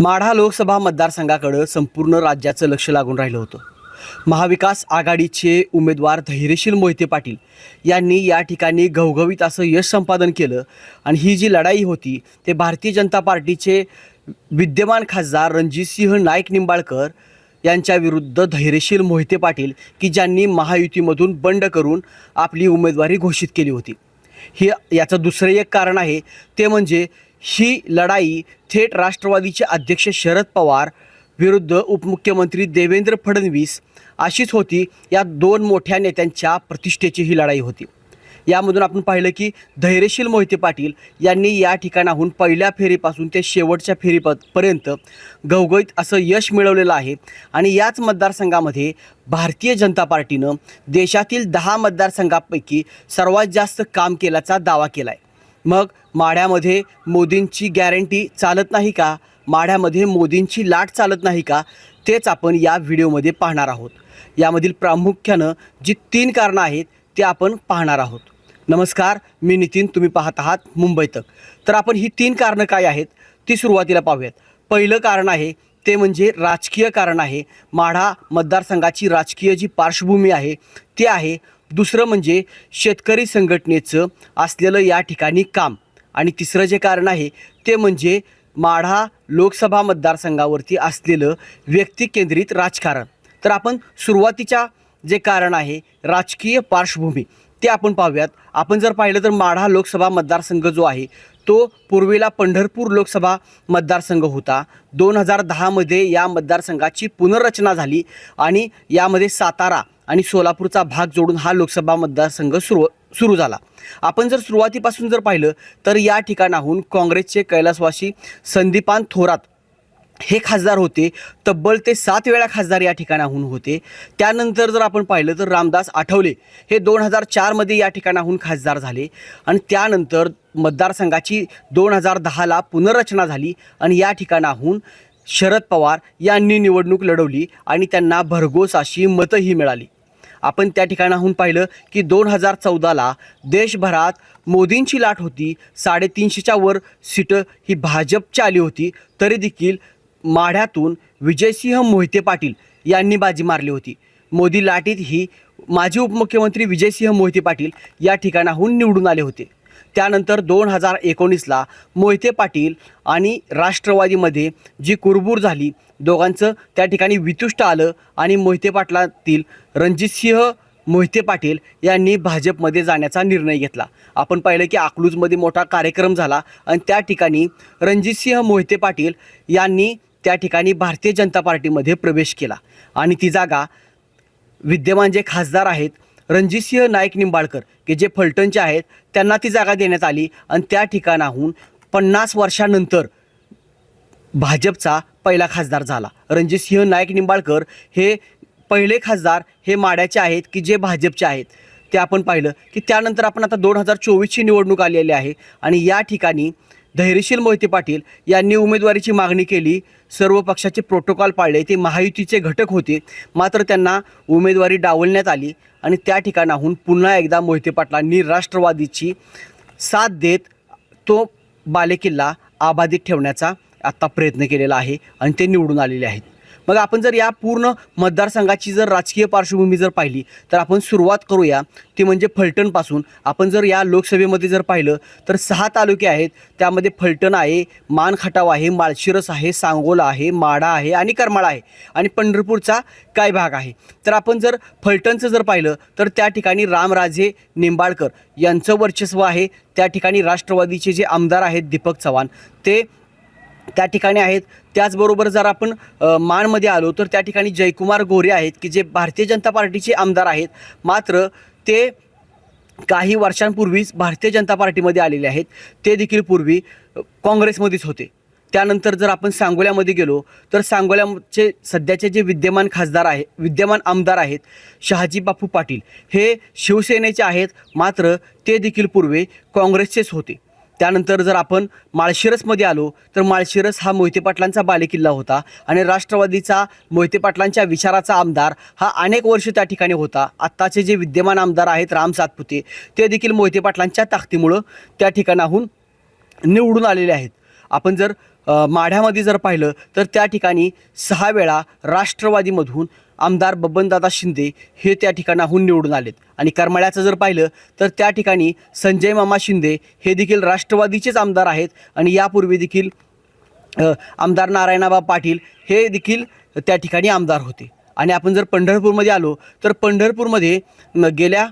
माढा लोकसभा मतदारसंघाकडं संपूर्ण राज्याचं लक्ष लागून राहिलं होतं. महाविकास आघाडीचे उमेदवार धैर्यशील मोहिते पाटील यांनी या ठिकाणी घवघवीत असं यश संपादन केलं आणि ही जी लढाई होती ते भारतीय जनता पार्टीचे विद्यमान खासदार रणजितसिंह नाईक निंबाळकर यांच्या विरुद्ध धैर्यशील मोहिते पाटील की ज्यांनी महायुतीमधून बंड करून आपली उमेदवारी घोषित केली होती. हे याचं दुसरं एक कारण आहे ते म्हणजे ही लढाई थेट राष्ट्रवादीचे अध्यक्ष शरद पवार विरुद्ध उपमुख्यमंत्री देवेंद्र फडणवीस अशीच होती. या दोन मोठ्या नेत्यांच्या प्रतिष्ठेची ही लढाई होती. यामधून आपण पाहिलं की धैर्यशील मोहिते पाटील यांनी या ठिकाणाहून पहिल्या फेरीपासून ते शेवटच्या फेरीप पर्यंत असं यश मिळवलेलं आहे आणि याच मतदारसंघामध्ये भारतीय जनता पार्टीनं देशातील दहा मतदारसंघापैकी सर्वात जास्त काम केल्याचा दावा केला आहे मग माढ्यामध्ये मोदींची गॅरंटी चालत नाही का? माढ्यामध्ये मोदींची लाट चालत नाही का? तेच आपण या व्हिडिओमध्ये पाहणार आहोत. यामधील प्रामुख्यानं जी तीन कारणं आहेत ते आपण पाहणार आहोत. नमस्कार मी नितीन. तुम्ही पाहत आहात मुंबई तक. तर आपण ही तीन कारणं काय आहेत ती सुरुवातीला पाहूयात. पहिलं कारण आहे ते म्हणजे राजकीय कारण आहे. माढा मतदारसंघाची राजकीय जी पार्श्वभूमी आहे ती आहे. दुसरं म्हणजे शेतकरी संघटनेचं असलेलं या ठिकाणी काम. आणि तिसरं जे कारण आहे ते म्हणजे माढा लोकसभा मतदारसंघावरती असलेलं व्यक्तिकेंद्रित राजकारण. तर आपण सुरुवातीच्या जे कारण आहे राजकीय पार्श्वभूमी ते आपण पाहूयात. आपण जर पाहिलं तर माढा लोकसभा मतदारसंघ जो आहे तो पूर्वीला पंढरपूर लोकसभा मतदारसंघ होता. दोन हजार दहामध्ये या मतदारसंघाची पुनर्रचना झाली आणि यामध्ये सातारा आणि सोलापूरचा भाग जोडून हा लोकसभा मतदारसंघ सुरू सुरू झाला. आपण जर सुरुवातीपासून जर पाहिलं तर या ठिकाणाहून काँग्रेसचे कैलासवासी संदीपान थोरात हे खासदार होते. तब्बल ते सात वेळा खासदार या ठिकाणाहून होते. त्यानंतर जर आपण पाहिलं तर रामदास आठवले हे दोन हजार चारमध्ये या ठिकाणाहून खासदार झाले. आणि त्यानंतर मतदारसंघाची दोन हजार दहाला पुनर्रचना झाली आणि या ठिकाणाहून शरद पवार यांनी निवडणूक लढवली आणि त्यांना भरघोस अशी मतंही मिळाली. आपण त्या ठिकाणाहून पाहिलं की दोन हजार चौदाला देशभरात मोदींची लाट होती. साडेतीनशेच्या वर सीटं ही भाजपची आली होती. तरी देखील माढ्यातून विजयसिंह मोहिते पाटील यांनी बाजी मारली होती. मोदी लाटीत ही माजी उपमुख्यमंत्री विजयसिंह मोहिते पाटील या ठिकाणाहून निवडून आले होते. त्यानंतर दोन हजार एकोणीसला मोहिते पाटील आणि राष्ट्रवादीमध्ये जी कुरबूर झाली दोघांचं त्या ठिकाणी वितुष्ट आलं आणि मोहिते पाटलातील रणजितसिंह मोहिते पाटील यांनी भाजपमध्ये जाण्याचा निर्णय घेतला. आपण पाहिलं की अकलूजमध्ये मोठा कार्यक्रम झाला आणि त्या ठिकाणी रणजितसिंह मोहिते पाटील यांनी त्या ठिकाणी भारतीय जनता पार्टीमध्ये प्रवेश केला. आणि ती जागा विद्यमान जे खासदार आहेत रणजितसिंह नाईक निंबाळकर की जे फलटणचे आहेत त्यांना ती जागा देण्यात आली आणि त्या ठिकाणाहून पन्नास वर्षानंतर भाजपचा पहिला खासदार झाला. रणजितसिंह नाईक निंबाळकर हे पहिले खासदार हे माड्याचे आहेत की जे भाजपचे आहेत. ते आपण पाहिलं की त्यानंतर आपण आता दोन हजार चोवीसची निवडणूक आलेली आहे आणि या ठिकाणी धैर्यशील मोहिते पाटील यांनी उमेदवारीची मागणी केली. सर्व पक्षाचे प्रोटोकॉल पाळले. ते महायुतीचे घटक होते. मात्र त्यांना उमेदवारी डावलण्यात आली आणि त्या ठिकाणाहून पुन्हा एकदा मोहिते पाटलांनी राष्ट्रवादीची साथ देत तो बालेकिल्ला आबाधित ठेवण्याचा आत्ता प्रयत्न केलेला आहे आणि ते निवडून आलेले आहेत. मग आपण जर या पूर्ण मतदारसंघाची जर राजकीय पार्श्वभूमी जर पाहिली तर आपण सुरुवात करूया. ती म्हणजे फलटणपासून. आपण जर या लोकसभेमध्ये जर पाहिलं तर सहा तालुके आहेत. त्यामध्ये फलटण आहे मान खटाव आहे माळशिरस आहे सांगोला आहे माढा आहे आणि करमाळा आहे आणि पंढरपूरचा काय भाग आहे. तर आपण जर फलटणचं जर पाहिलं तर त्या ठिकाणी रामराजे निंबाळकर यांचं वर्चस्व आहे. त्या ठिकाणी राष्ट्रवादीचे जे आमदार आहेत दीपक चव्हाण ते त्या ठिकाणी आहेत. त्याचबरोबर जर आपण माणमध्ये आलो तर त्या ठिकाणी जयकुमार गोरे आहेत की जे भारतीय जनता पार्टीचे आमदार आहेत. मात्र ते काही वर्षांपूर्वीच भारतीय जनता पार्टीमध्ये आलेले आहेत. ते देखील पूर्वी काँग्रेसमध्येच होते. त्यानंतर जर आपण सांगोल्यामध्ये गेलो तर सांगोल्याचे सध्याचे जे विद्यमान खासदार आहे विद्यमान आमदार आहेत शहाजी बापू पाटील हे शिवसेनेचे आहेत. मात्र ते देखील पूर्वी काँग्रेसचेच होते. त्यानंतर जर आपण माळशिरसमध्ये आलो तर माळशिरस हा मोहिते पाटलांचा बालेकिल्ला होता आणि राष्ट्रवादीचा मोहिते पाटलांच्या विचाराचा आमदार हा अनेक वर्ष त्या ठिकाणी होता. आत्ताचे जे विद्यमान आमदार आहेत राम सातपुते ते देखील मोहिते पाटलांच्या ताकदीमुळं त्या ठिकाणाहून निवडून आलेले आहेत. आपण जर माढ्यामध्ये जर पाहिलं तर त्या ठिकाणी सहा वेळा राष्ट्रवादीमधून आमदार बबनदादा शिंदे हे त्या ठिकाणाहून निवडून आलेत. आणि करमाळ्याचं जर पाहिलं तर त्या ठिकाणी संजय मामा शिंदे हे देखील राष्ट्रवादीचेच आमदार आहेत. आणि यापूर्वी देखील आमदार नारायणाबा पाटील हे देखील त्या ठिकाणी आमदार होते. आणि आपण जर पंढरपूरमध्ये आलो तर पंढरपूरमध्ये गेल्या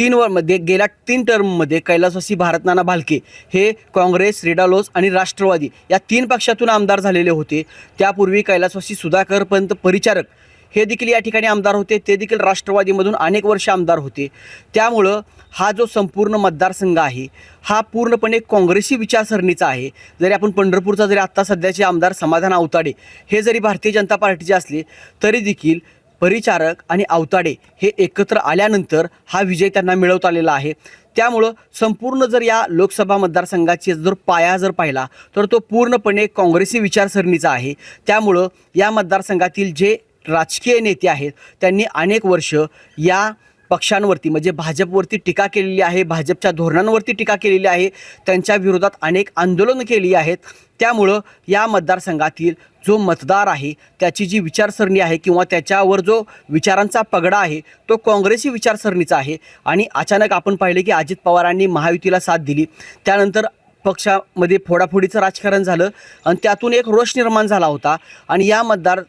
तीन वरमध्ये गेल्या तीन टर्ममध्ये कैलासवासी भारतनाना भालके हे काँग्रेस रेडालोस आणि राष्ट्रवादी या तीन पक्षातून आमदार झालेले होते. त्यापूर्वी कैलासवासी सुधाकर पंत परिचारक हे देखील या ठिकाणी आमदार होते. ते देखील राष्ट्रवादीमधून अनेक वर्ष आमदार होते. त्यामुळं हा जो संपूर्ण मतदारसंघ आहे हा पूर्णपणे काँग्रेसी विचारसरणीचा आहे. जरी आपण पंढरपूरचा जरी आत्ता सध्याचे आमदार समाधान आवताडे हे जरी भारतीय जनता पार्टीचे असले तरी देखील परिचारक आणि अवताडे हे एकत्र आल्यानंतर हा विजय त्यांना मिळवता आलेला आहे. त्यामुळं संपूर्ण जर या लोकसभा मतदारसंघाची जर पाया जर पाहिला तर तो पूर्णपणे काँग्रेसी विचारसरणीचा आहे. त्यामुळं या मतदारसंघातील जे राजकीय नेते आहेत त्यांनी अनेक वर्ष या पक्षांवरती म्हणजे भाजपवरती टीका केलेली आहे भाजपच्या धोरणांवरती टीका केलेली आहे त्यांच्या विरोधात अनेक आंदोलनं केली आहेत. त्यामुळं या मतदारसंघातील जो मतदार आहे त्याची जी विचारसरणी आहे किंवा त्याच्यावर जो विचारांचा पगडा आहे तो काँग्रेसी विचारसरणीचा आहे. आणि अचानक आपण पाहिले की अजित पवारांनी महायुतीला साथ दिली. त्यानंतर पक्षामध्ये फोडाफोडीचं राजकारण झालं आणि त्यातून एक रोष निर्माण झाला होता. आणि या मतदार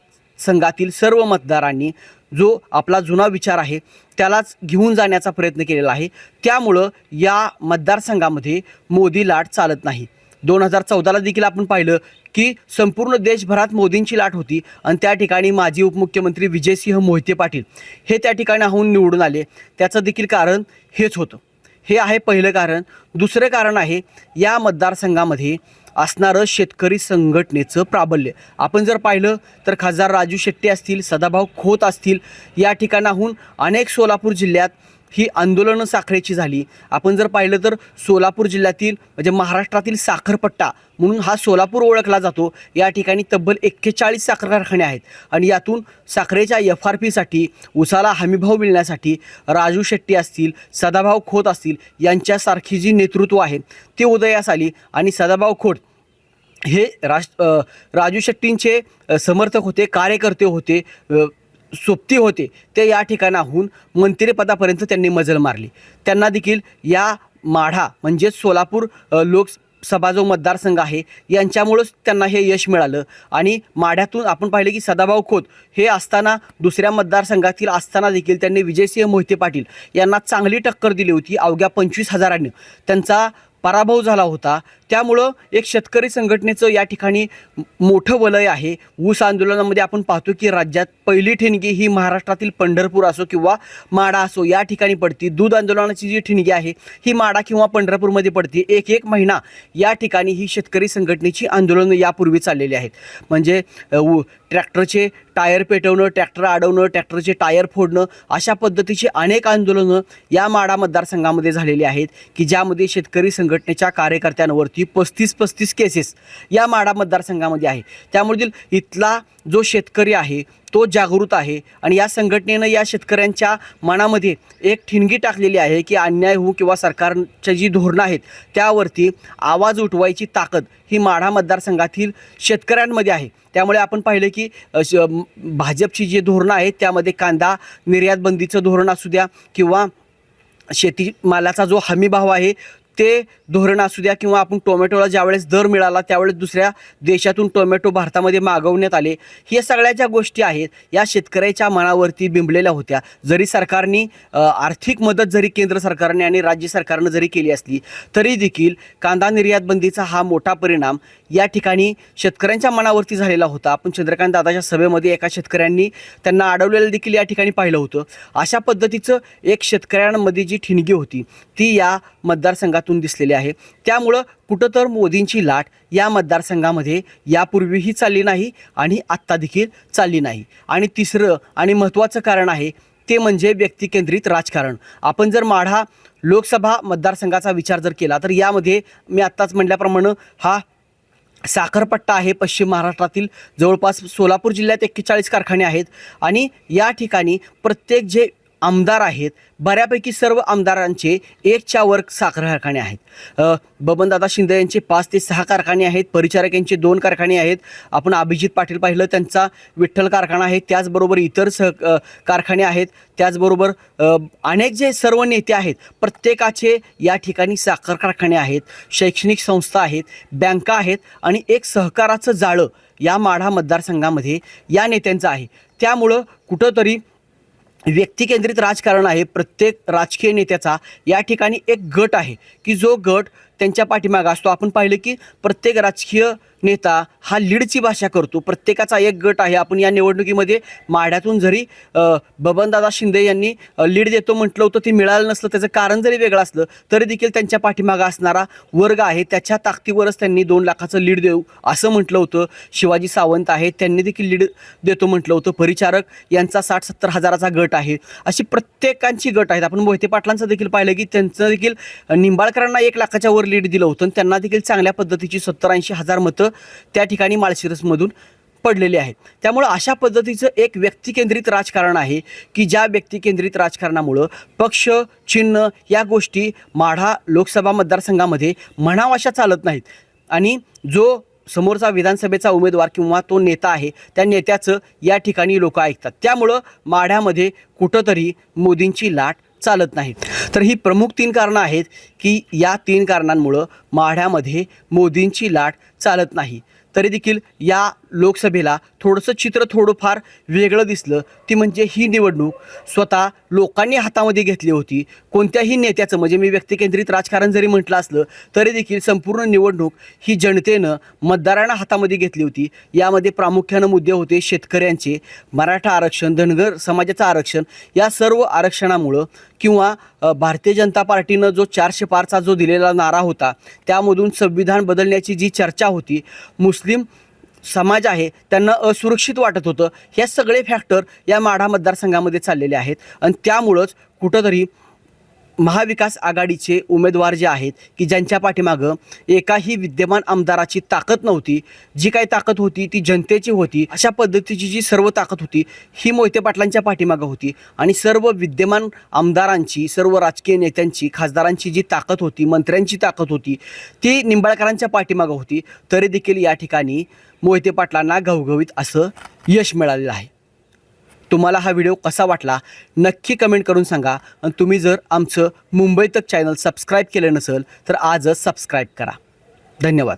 संघातील सर्व मतदारांनी जो आपला जुना विचार आहे त्यालाच घेऊन जाण्याचा प्रयत्न केलेला आहे. त्यामुळं या मतदारसंघामध्ये मोदी लाट चालत नाही. दोन हजार चौदाला देखील आपण पाहिलं की संपूर्ण देशभरात मोदींची लाट होती आणि त्या ठिकाणी माजी उपमुख्यमंत्री विजयसिंह मोहिते पाटील हे त्या ठिकाणाहून निवडून आले. त्याचं देखील कारण हेच होतं. हे आहे पहिलं कारण. दुसरं कारण आहे या मतदारसंघामध्ये असणारं शेतकरी संघटनेचं प्राबल्य. आपण जर पाहिलं तर खासदार राजू शेट्टी असतील सदाभाऊ खोत असतील या ठिकाणाहून अनेक सोलापूर जिल्ह्यात ही आंदोलनं साखरेची झाली. आपण जर पाहिलं तर सोलापूर जिल्ह्यातील म्हणजे महाराष्ट्रातील साखरपट्टा म्हणून हा सोलापूर ओळखला जातो. या ठिकाणी तब्बल एक्केचाळीस साखर कारखाने आहेत. आणि यातून साखरेच्या एफ आर पीसाठी उसाला हमीभाव मिळण्यासाठी राजू शेट्टी असतील सदाभाऊ खोत असतील यांच्यासारखी जी नेतृत्व आहे ते उदयास आली. आणि सदाभाऊ खोत हे राज राजू शेट्टींचे समर्थक होते कार्यकर्ते होते सोबती होते ते या ठिकाणाहून मंत्रिपदापर्यंत त्यांनी मजल मारली. त्यांना देखील या माढा म्हणजेच सोलापूर लोकसभा जो मतदारसंघ आहे यांच्यामुळंच त्यांना हे यश मिळालं. आणि माढ्यातून आपण पाहिले की सदाभाऊ खोत हे असताना दुसऱ्या मतदारसंघातील असताना देखील त्यांनी विजयसिंह मोहिते पाटील यांना चांगली टक्कर दिली होती अवघ्या पंचवीस हजारांनी. त्यांचा पराभव झाला होता. त्यामुळं एक शेतकरी संघटनेचं या ठिकाणी मोठं वलय आहे. ऊस आंदोलनामध्ये आपण पाहतो की राज्यात पहिली ठिणगी ही महाराष्ट्रातील पंढरपूर असो किंवा माडा असो या ठिकाणी पडती. दूध आंदोलनाची जी ठिणगी आहे ही माडा किंवा पंढरपूरमध्ये पडते. एक एक महिना या ठिकाणी ही शेतकरी संघटनेची आंदोलनं यापूर्वी चाललेली आहेत. म्हणजे ट्रॅक्टरचे टायर पेटवणं ट्रॅक्टर अडवणं ट्रॅक्टरचे टायर फोडणं अशा पद्धतीची अनेक आंदोलनं या माडा मतदारसंघामध्ये झालेली आहेत की ज्यामध्ये शेतकरी संघटनेच्या कार्यकर्त्यांवरती पस्तीस पस्तीस केसेस या माडा मतदारसंघामध्ये आहे. त्यामुळे इथला जो शेतकरी आहे तो जागृत आहे आणि या संघटनेनं या शेतकऱ्यांच्या मनामध्ये एक ठिणगी टाकलेली आहे की अन्याय हो किंवा सरकारच्या जी धोरणं आहेत त्यावरती आवाज उठवायची ताकद ही माढा मतदारसंघातील शेतकऱ्यांमध्ये आहे. त्यामुळे आपण पाहिलं की श- भाजपची जी धोरणं आहेत त्यामध्ये कांदा निर्यात बंदीचं धोरण असू द्या किंवा शेतीमालाचा जो हमी भाव आहे ते धोरण असू द्या किंवा आपण टोमॅटोला ज्यावेळेस दर मिळाला त्यावेळेस दुसऱ्या देशातून टोमॅटो भारतामध्ये मागवण्यात आले. हे सगळ्या ज्या गोष्टी आहेत या शेतकऱ्याच्या मनावरती बिंबलेल्या होत्या. जरी सरकारने आर्थिक मदत जरी केंद्र सरकारने आणि राज्य सरकारनं जरी केली असली तरी देखील कांदा निर्यात बंदीचा हा मोठा परिणाम या ठिकाणी शेतकऱ्यांच्या मनावरती झालेला होता. आपण चंद्रकांत दादाच्या सभेमध्ये एका शेतकऱ्यांनी त्यांना अडवलेलं देखील या ठिकाणी पाहिलं होतं. अशा पद्धतीचं एक शेतकऱ्यांमध्ये जी ठिणगी होती ती या मतदारसंघातून दिसलेली आहे. त्यामुळं कुठं तर मोदींची लाट या मतदारसंघामध्ये यापूर्वीही चालली नाही आणि आत्ता देखील चालली नाही. आणि तिसरं आणि महत्त्वाचं कारण आहे ते म्हणजे व्यक्तिकेंद्रित राजकारण. आपण जर माढा लोकसभा मतदारसंघाचा विचार जर केला तर यामध्ये मी आत्ताच म्हटल्याप्रमाणे हा साखरपट्टा आहे पश्चिम महाराष्ट्रातील जवळपास सोलापूर जिल्ह्यात एक्केचाळीस कारखाने आहेत. आणि या ठिकाणी प्रत्येक जे आमदार आहेत. बऱ्यापैकी सर्व आमदारांचे एकच्या वर साखर कारखाने आहेत. बबनदादा शिंदे यांचे पाच ते सहा कारखाने आहेत. परिचारक यांचे दोन कारखाने आहेत. आपण अभिजित पाटील पाहिलं त्यांचा विठ्ठल कारखाना आहे. त्याचबरोबर इतर सह कारखाने आहेत. त्याचबरोबर अनेक जे सर्व नेते आहेत प्रत्येकाचे या ठिकाणी साखर कारखाने आहेत शैक्षणिक संस्था आहेत बँका आहेत आणि एक सहकाराचं जाळं या माढा मतदारसंघामध्ये या नेत्यांचं आहे. त्यामुळं कुठंतरी व्यक्तिकेंद्रित राजकारण आहे प्रत्येक राजकीय नेत्याचा या ठिकाणी एक गट आहे की जो गट त्यांच्या पाठीमागा असतो. आपण पाहिलं की प्रत्येक राजकीय नेता हा लीडची भाषा करतो. प्रत्येकाचा एक गट आहे. आपण या निवडणुकीमध्ये माढ्यातून जरी बबनदादा शिंदे यांनी लीड देतो म्हटलं होतं ते मिळालं नसलं त्याचं कारण जरी वेगळं असलं तरी देखील त्यांच्या पाठीमागं असणारा वर्ग आहे. त्याच्या ताकदीवरच त्यांनी दोन लाखाचं लीड देऊ असं म्हटलं होतं. शिवाजी सावंत आहेत त्यांनी देखील लीड देतो म्हटलं होतं. परिचारक यांचा साठ सत्तर हजाराचा गट आहे. अशी प्रत्येकांची गट आहेत. आपण मोहिते पाटलांचं देखील पाहिलं की त्यांचं देखील निंबाळकरांना एक लाखाच्या वर लीड दिलं होतं आणि त्यांना देखील चांगल्या पद्धतीची सत्तर ऐंशी हजार मतं त्या ठिकाणी माळशिरसमधून पडलेले आहेत. त्यामुळं अशा पद्धतीचं एक व्यक्तिकेंद्रित राजकारण आहे की ज्या व्यक्तिकेंद्रित राजकारणामुळं पक्ष चिन्ह या गोष्टी माढा लोकसभा मतदारसंघामध्ये म्हणावाशा चालत नाहीत. आणि जो समोरचा विधानसभेचा उमेदवार किंवा तो नेता आहे त्या नेत्याचं या ठिकाणी लोक ऐकतात. त्यामुळं माढ्यामध्ये कुठंतरी मोदींची लाट चालत नाहीत. तर ही प्रमुख तीन कारणं आहेत. की या तीन कारणांमुळं माढ्यामध्ये मोदींची लाट चालत नाही. तरी देखील या लोकसभेला थोडंसं चित्र थोडंफार वेगळं दिसलं. ती म्हणजे ही निवडणूक स्वतः लोकांनी हातामध्ये घेतली होती. कोणत्याही नेत्याचं म्हणजे मी व्यक्तिकेंद्रित राजकारण जरी म्हटलं असलं तरी देखील संपूर्ण निवडणूक ही जनतेनं मतदारांना हातामध्ये घेतली होती. यामध्ये प्रामुख्यानं मुद्दे होते शेतकऱ्यांचे. मराठा आरक्षण धनगर समाजाचं आरक्षण या सर्व आरक्षणामुळं किंवा भारतीय जनता पार्टीनं जो चारशे पारचा जो दिलेला नारा होता त्यामधून संविधान बदलण्याची जी चर्चा होती मुस्लिम समाज आहे त्यांना असुरक्षित वाटत होतं. हे सगळे फॅक्टर या माढा मतदारसंघामध्ये चाललेले आहेत. आणि त्यामुळंच कुठंतरी महाविकास आघाडीचे उमेदवार जे आहेत की ज्यांच्या पाठीमागं एकाही विद्यमान आमदाराची ताकद नव्हती जी काही ताकद होती ती जनतेची होती अशा पद्धतीची जी सर्व ताकद होती ही मोहिते पाटलांच्या पाठीमागं होती. आणि सर्व विद्यमान आमदारांची सर्व राजकीय नेत्यांची खासदारांची जी ताकद होती मंत्र्यांची ताकद होती ती निंबाळकरांच्या पाठीमागं होती. तरी देखील या ठिकाणी मोहिते पाटलांना घवघवीत असं यश मिळालेलं आहे. तुम्हाला हा व्हिडिओ कसा वाटला नक्की कमेंट करून सांगा. आणि तुम्ही जर आमचं मुंबई तक चॅनल सबस्क्राईब केलं नसेल तर आजच सबस्क्राईब करा. धन्यवाद.